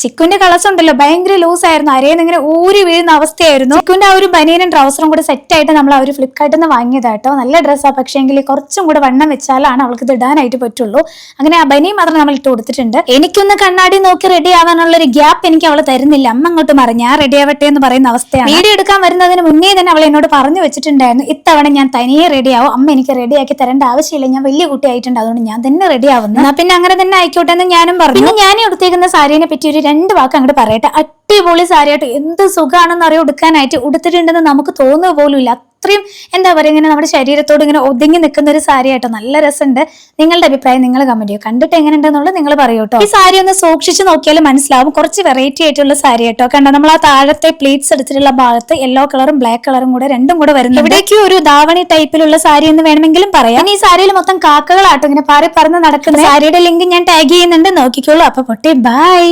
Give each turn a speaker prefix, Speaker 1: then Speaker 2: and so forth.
Speaker 1: ചിക്കുന്റെ കളസ് ഉണ്ടല്ലോ ഭയങ്കര ലൂസ് ആയിരുന്നു. അരേന്ന് ഇങ്ങനെ ഊരി വീഴുന്ന അവസ്ഥയായിരുന്നു. ചിക്കുന്റെ ആ ഒരു ബനിയനും ട്രൗസറും കൂടെ സെറ്റ് ആയിട്ട് നമ്മൾ ആ ഒരു ഫ്ലിപ്കാർട്ടിൽ നിന്ന് വാങ്ങിയതാട്ടോ നല്ല ഡ്രസ്സാണ് പക്ഷേ എങ്കിൽ കുറച്ചും കൂടെ വണ്ണം വെച്ചാലാണ് അവൾക്ക് ഇത് ഇടാനായിട്ട് പറ്റുള്ളൂ. അങ്ങനെ ആ ബനിയും മാത്രം നമ്മൾ ഇട്ട് കൊടുത്തിട്ടുണ്ട്. എനിക്കൊന്ന് കണ്ണാടി നോക്കി റെഡി ആവാനുള്ള ഒരു ഗ്യാപ്പ് എനിക്ക് അവൾ തരുന്നില്ല. അമ്മ അങ്ങോട്ട് പറഞ്ഞു ഞാൻ റെഡി ആവട്ടെ എന്ന് പറയുന്ന അവസ്ഥയാണ്. വീഡിയോ എടുക്കാൻ വരുന്നതിന് മുന്നേ തന്നെ അവൾ എന്നോട് പറഞ്ഞു വെച്ചിട്ടുണ്ടായിരുന്നു ഇത്തവണ ഞാൻ തനിയെ റെഡി ആവും. അമ്മ എനിക്ക് റെഡി ആക്കി തരേണ്ട ആവശ്യമില്ല. ഞാൻ വലിയ കുട്ടിയായിട്ടുണ്ട്. അതുകൊണ്ട് ഞാൻ തന്നെ റെഡി ആവുന്നു. പിന്നെ അങ്ങനെ തന്നെ ആയിക്കോട്ടെ എന്ന് ഞാനും പറഞ്ഞു. പിന്നെ ഞാൻ എടുത്തേക്കുന്ന സാരീനെ പറ്റി ഒരു രണ്ട് വാക്ക് അങ്ങോട്ട് പറയട്ടെ. അടിപൊളി സാരിയായിട്ട് എന്ത് സുഖമാണെന്ന് അറിയാം ഉടുക്കാനായിട്ട് ഉടുത്തിട്ടുണ്ടെന്ന് നമുക്ക് തോന്നുക പോലും ഇല്ല. അത്രയും എന്താ പറയുക ഇങ്ങനെ നമ്മുടെ ശരീരത്തോട് ഇങ്ങനെ ഒതുങ്ങി നിൽക്കുന്ന ഒരു സാരി ആയിട്ടോ നല്ല രസമുണ്ട്. നിങ്ങളുടെ അഭിപ്രായം നിങ്ങൾ കമന്റ് ചെയ്യോ കണ്ടിട്ട് എങ്ങനെ എങ്ങനെയുണ്ടെന്നുള്ളത് നിങ്ങൾ പറയൂട്ടോ ഈ സാരി ഒന്ന് സൂക്ഷിച്ച് നോക്കിയാൽ മനസ്സിലാവും. കുറച്ച് വെറൈറ്റി ആയിട്ടുള്ള സാരി കേട്ടോ കണ്ടോ നമ്മൾ ആ താഴത്തെ പ്ലീറ്റ്സ് എടുത്തിട്ടുള്ള ഭാഗത്ത് യെല്ലോ കളറും ബ്ലാക്ക് കളറും കൂടെ രണ്ടും കൂടെ വരുന്നു ഇവിടേക്കും ഒരു ദാവണി ടൈപ്പിലുള്ള സാരി എന്ന് വേണമെങ്കിലും പറയാം. ഈ സാരിയിൽ മൊത്തം കാക്കകളാട്ടോ ഇങ്ങനെ പാറി പറന്ന് നടക്കുന്ന. സാരിയുടെ ലിങ്ക് ഞാൻ ടാഗ് ചെയ്യുന്നുണ്ട്. നോക്കിക്കോളൂ. അപ്പൊ പൊട്ടി. ബൈ